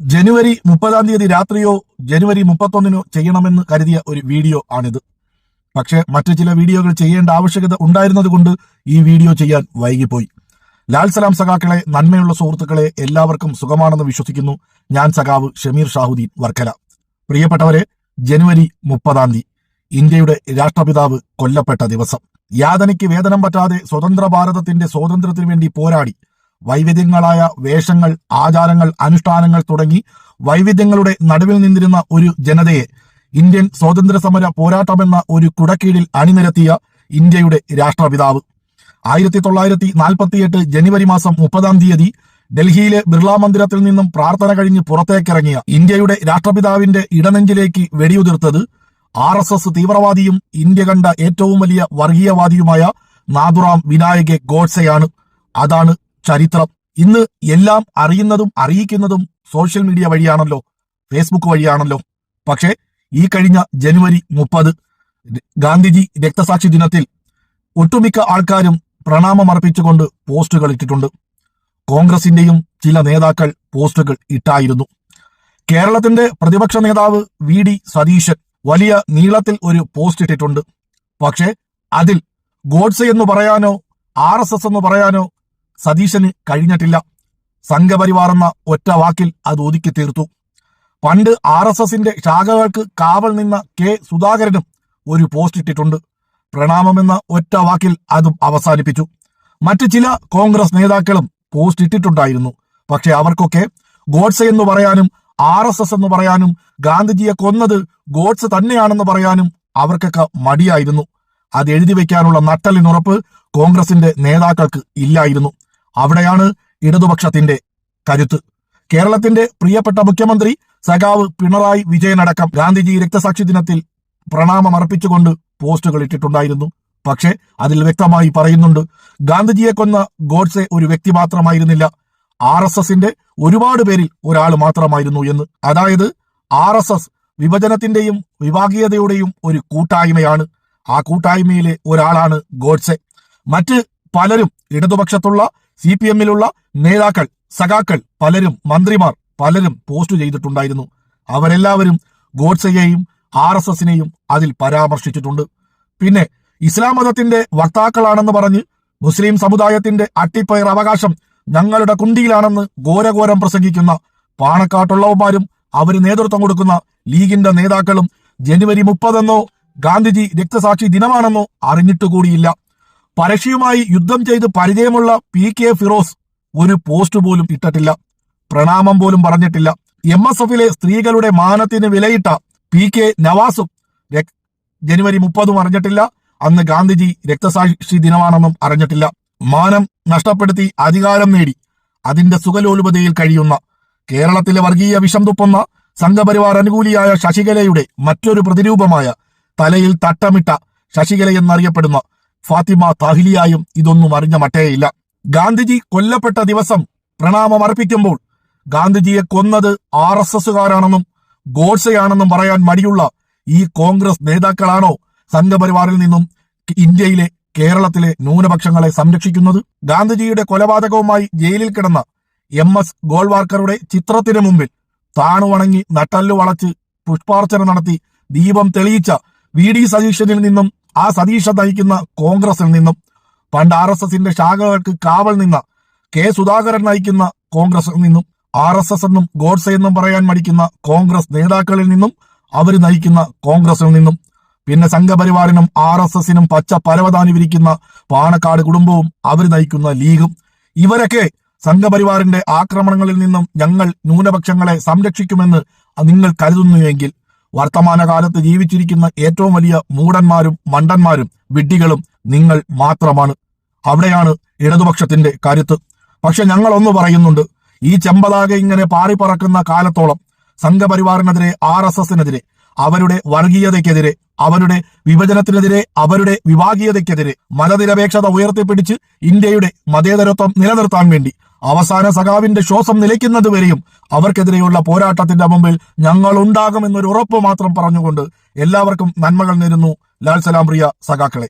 ജനുവരി മുപ്പതാം തീയതി രാത്രിയോ ജനുവരി മുപ്പത്തൊന്നിനോ ചെയ്യണമെന്ന് കരുതിയ ഒരു വീഡിയോ ആണിത്. പക്ഷേ മറ്റു ചില വീഡിയോകൾ ചെയ്യേണ്ട ആവശ്യകത ഉണ്ടായിരുന്നതുകൊണ്ട് ഈ വീഡിയോ ചെയ്യാൻ വൈകിപ്പോയി. ലാൽ സലാം സഖാക്കളെ നന്മയുള്ള സുഹൃത്തുക്കളെ എല്ലാവർക്കും സുഖമാണെന്ന് വിശ്വസിക്കുന്നു ഞാൻ സഖാവ് ഷമീർ ഷാഹുദ്ദീൻ വർക്കല. പ്രിയപ്പെട്ടവരെ ജനുവരി മുപ്പതാം തീയതി ഇന്ത്യയുടെ രാഷ്ട്രപിതാവ് കൊല്ലപ്പെട്ട ദിവസം. യാതനയ്ക്ക് വേതനം പറ്റാതെ സ്വതന്ത്ര ഭാരതത്തിന്റെ സ്വാതന്ത്ര്യത്തിനു വേണ്ടി പോരാടി വൈവിധ്യങ്ങളായ വേഷങ്ങൾ ആചാരങ്ങൾ അനുഷ്ഠാനങ്ങൾ തുടങ്ങി വൈവിധ്യങ്ങളുടെ നടുവിൽ നിന്നിരുന്ന ഒരു ജനതയെ ഇന്ത്യൻ സ്വാതന്ത്ര്യ സമര പോരാട്ടമെന്ന ഒരു കുടക്കീഴിൽ അണിനിരത്തിയ ഇന്ത്യയുടെ രാഷ്ട്രപിതാവ്. ആയിരത്തി തൊള്ളായിരത്തി നാൽപ്പത്തിയെട്ട് ജനുവരി മാസം മുപ്പതാം തീയതി ഡൽഹിയിലെ ബിർള മന്ദിരത്തിൽ നിന്നും പ്രാർത്ഥന കഴിഞ്ഞ് പുറത്തേക്കിറങ്ങിയ ഇന്ത്യയുടെ രാഷ്ട്രപിതാവിന്റെ ഇടനെഞ്ചിലേക്ക് വെടിയുതിർത്തത് ആർ എസ് എസ് തീവ്രവാദിയും ഇന്ത്യ കണ്ട ഏറ്റവും വലിയ വർഗീയവാദിയുമായ നാഥുറാം വിനായകെ ഗോഡ്സെയാണ്. അതാണ് ചരിത്രം. ഇന്ന് എല്ലാം അറിയുന്നതും അറിയിക്കുന്നതും സോഷ്യൽ മീഡിയ വഴിയാണല്ലോ ഫേസ്ബുക്ക് വഴിയാണല്ലോ. പക്ഷേ ഈ കഴിഞ്ഞ ജനുവരി മുപ്പത് ഗാന്ധിജി രക്തസാക്ഷി ദിനത്തിൽ ഒട്ടുമിക്ക ആൾക്കാരും പ്രണാമമർപ്പിച്ചുകൊണ്ട് പോസ്റ്റുകൾ ഇട്ടിട്ടുണ്ട്. കോൺഗ്രസിന്റെയും ചില നേതാക്കൾ പോസ്റ്റുകൾ ഇട്ടായിരുന്നു. കേരളത്തിന്റെ പ്രതിപക്ഷ നേതാവ് വി ഡി സതീശൻ വലിയ നീളത്തിൽ ഒരു പോസ്റ്റ് ഇട്ടിട്ടുണ്ട്. പക്ഷേ അതിൽ ഗോഡ്സെ എന്ന് പറയാനോ ആർ എസ് എസ് എന്ന് പറയാനോ സതീശന് കഴിഞ്ഞിട്ടില്ല. സംഘപരിവാർ എന്ന ഒറ്റ വാക്കിൽ അത് ഒതുക്കി തീർത്തു. പണ്ട് ആർ എസ് എസിന്റെ ശാഖകൾക്ക് കാവൽ നിന്ന കെ സുധാകരനും ഒരു പോസ്റ്റ് ഇട്ടിട്ടുണ്ട്. പ്രണാമമെന്ന ഒറ്റ വാക്കിൽ അതും അവസാനിപ്പിച്ചു. മറ്റു ചില കോൺഗ്രസ് നേതാക്കളും പോസ്റ്റ് ഇട്ടിട്ടുണ്ടായിരുന്നു. പക്ഷെ അവർക്കൊക്കെ ഗോഡ്സെ എന്ന് പറയാനും ആർ എസ് എസ് എന്ന് പറയാനും ഗാന്ധിജിയെ കൊന്നത് ഗോഡ്സ് തന്നെയാണെന്ന് പറയാനും അവർക്കൊക്കെ മടിയായിരുന്നു. അത് എഴുതി വെക്കാനുള്ള നട്ടലിനുറപ്പ് കോൺഗ്രസിന്റെ നേതാക്കൾക്ക് ഇല്ലായിരുന്നു. അവിടെയാണ് ഇടതുപക്ഷത്തിന്റെ കരുത്ത്. കേരളത്തിന്റെ പ്രിയപ്പെട്ട മുഖ്യമന്ത്രി സഖാവ് പിണറായി വിജയനടക്കം ഗാന്ധിജി രക്തസാക്ഷി ദിനത്തിൽ പ്രണാമം അർപ്പിച്ചുകൊണ്ട് പോസ്റ്റുകൾ ഇട്ടിട്ടുണ്ടായിരുന്നു. പക്ഷേ അതിൽ വ്യക്തമായി പറയുന്നുണ്ട് ഗാന്ധിജിയെ കൊന്ന ഗോഡ്സെ ഒരു വ്യക്തി മാത്രമായിരുന്നില്ല. ആർ എസ് എസിന്റെ ഒരുപാട് പേരിൽ ഒരാൾ മാത്രമായിരുന്നു എന്ന്. അതായത് ആർ എസ് എസ് വിഭജനത്തിന്റെയും വിഭാഗീയതയുടെയും ഒരു കൂട്ടായ്മയാണ്. ആ കൂട്ടായ്മയിലെ ഒരാളാണ് ഗോഡ്സെ. മറ്റ് പലരും ഇടതുപക്ഷത്തുള്ള സി പി എമ്മിലുള്ള നേതാക്കൾ സഖാക്കൾ പലരും മന്ത്രിമാർ പലരും പോസ്റ്റ് ചെയ്തിട്ടുണ്ടായിരുന്നു. അവരെല്ലാവരും ഗോഡ്സെയെയും ആർ എസ് എസിനെയും അതിൽ പരാമർശിച്ചിട്ടുണ്ട്. പിന്നെ ഇസ്ലാം മതത്തിന്റെ വക്താക്കളാണെന്ന് പറഞ്ഞ് മുസ്ലിം സമുദായത്തിന്റെ അട്ടിപ്പയർ അവകാശം ഞങ്ങളുടെ കുണ്ടിയിലാണെന്ന് ഘോരഘോരം പ്രസംഗിക്കുന്ന പാണക്കാട്ടുള്ളവന്മാരും അവർ നേതൃത്വം കൊടുക്കുന്ന ലീഗിന്റെ നേതാക്കളും ജനുവരി മുപ്പതെന്നോ ഗാന്ധിജി രക്തസാക്ഷി ദിനമാണെന്നോ അറിഞ്ഞിട്ടുകൂടിയില്ല പരസ്യമായി യുദ്ധം ചെയ്ത് പരിചയമുള്ള പി കെ ഫിറോസ് ഒരു പോസ്റ്റ് പോലും ഇട്ടിട്ടില്ല. പ്രണാമം പോലും പറഞ്ഞിട്ടില്ല. എം എസ് എഫിലെ സ്ത്രീകളുടെ മാനത്തിന് വിലയിട്ട പി കെ നവാസും ജനുവരി മുപ്പതും അറിഞ്ഞിട്ടില്ല. അന്ന് ഗാന്ധിജി രക്തസാക്ഷി ദിനമാണെന്നും അറിഞ്ഞിട്ടില്ല. മാനം നഷ്ടപ്പെടുത്തി അധികാരം നേടി. അതിന്റെ സുഖലോലുപതയിൽ കഴിയുന്ന കേരളത്തിലെ വർഗീയ വിഷം തുപ്പുന്ന സംഘപരിവാർ അനുകൂലിയായ ശശികലയുടെ മറ്റൊരു പ്രതിരൂപമായ തലയിൽ തട്ടമിട്ട ശശികല എന്നറിയപ്പെടുന്ന ഫാത്തിമ താഹിലിയായും ഇതൊന്നും അറിഞ്ഞ മട്ടേയില്ല ഗാന്ധിജി കൊല്ലപ്പെട്ട ദിവസം പ്രണാമം അർപ്പിക്കുമ്പോൾ ഗാന്ധിജിയെ കൊന്നത് ആർ എസ് എസുകാരാണെന്നും ഗോഡ്സെയാണെന്നും പറയാൻ മടിയുള്ള ഈ കോൺഗ്രസ് നേതാക്കളാണോ സംഘപരിവാറിൽ നിന്നും ഇന്ത്യയിലെ കേരളത്തിലെ ന്യൂനപക്ഷങ്ങളെ സംരക്ഷിക്കുന്നത്? ഗാന്ധിജിയുടെ കൊലപാതകവുമായി ജയിലിൽ കിടന്ന എം എസ് ഗോൾവാർക്കറുടെ ചിത്രത്തിന് മുമ്പിൽ താണുവണങ്ങി നട്ടല്ലു വളച്ച് പുഷ്പാർച്ചന നടത്തി ദീപം തെളിയിച്ച വി ഡി സതീശനിൽ നിന്നും ആ സതീശ നയിക്കുന്ന കോൺഗ്രസിൽ നിന്നും പണ്ട് ആർ എസ് എസിന്റെ ശാഖകൾക്ക് കാവൽ നിന്ന കെ സുധാകരൻ നയിക്കുന്ന കോൺഗ്രസിൽ നിന്നും ആർ എസ് എസ് എന്നും ഗോഡ്സെ എന്നും പറയാൻ മടിക്കുന്ന കോൺഗ്രസ് നേതാക്കളിൽ നിന്നും അവർ നയിക്കുന്ന കോൺഗ്രസിൽ നിന്നും പിന്നെ സംഘപരിവാറിനും ആർ എസ് എസിനും പച്ച പരവതാനി വിരിക്കുന്ന പാണക്കാട് കുടുംബവും അവർ നയിക്കുന്ന ലീഗും. ഇവരൊക്കെ സംഘപരിവാറിന്റെ ആക്രമണങ്ങളിൽ നിന്നും ഞങ്ങൾ ന്യൂനപക്ഷങ്ങളെ സംരക്ഷിക്കുമെന്ന് നിങ്ങൾ കരുതുന്നുവെങ്കിൽ വർത്തമാനകാലത്ത് ജീവിച്ചിരിക്കുന്ന ഏറ്റവും വലിയ മൂടന്മാരും മണ്ടന്മാരും വിഡ്ഢികളും നിങ്ങൾ മാത്രമാണ്. അവിടെയാണ് ഇടതുപക്ഷത്തിന്റെ കരുത്ത്. പക്ഷെ ഞങ്ങൾ ഒന്ന് പറയുന്നുണ്ട്. ഈ ചെമ്പതാകെ ഇങ്ങനെ പാറിപ്പറക്കുന്ന കാലത്തോളം സംഘപരിവാറിനെതിരെ ആർ എസ് എസിനെതിരെ അവരുടെ വർഗീയതയ്ക്കെതിരെ അവരുടെ വിഭജനത്തിനെതിരെ അവരുടെ വിഭാഗീയതയ്ക്കെതിരെ മതനിരപേക്ഷത ഉയർത്തിപ്പിടിച്ച് ഇന്ത്യയുടെ മതേതരത്വം നിലനിർത്താൻ വേണ്ടി അവസാന സഖാവിന്റെ ശ്വാസം നിലയ്ക്കുന്നത് വരെയും അവർക്കെതിരെയുള്ള പോരാട്ടത്തിന്റെ മുമ്പിൽ ഞങ്ങൾ ഉണ്ടാകുമെന്നൊരു ഉറപ്പ് മാത്രം പറഞ്ഞുകൊണ്ട് എല്ലാവർക്കും നന്മകൾ നേരുന്നു. ലാൽ സലാം പ്രിയ സഖാക്കളെ.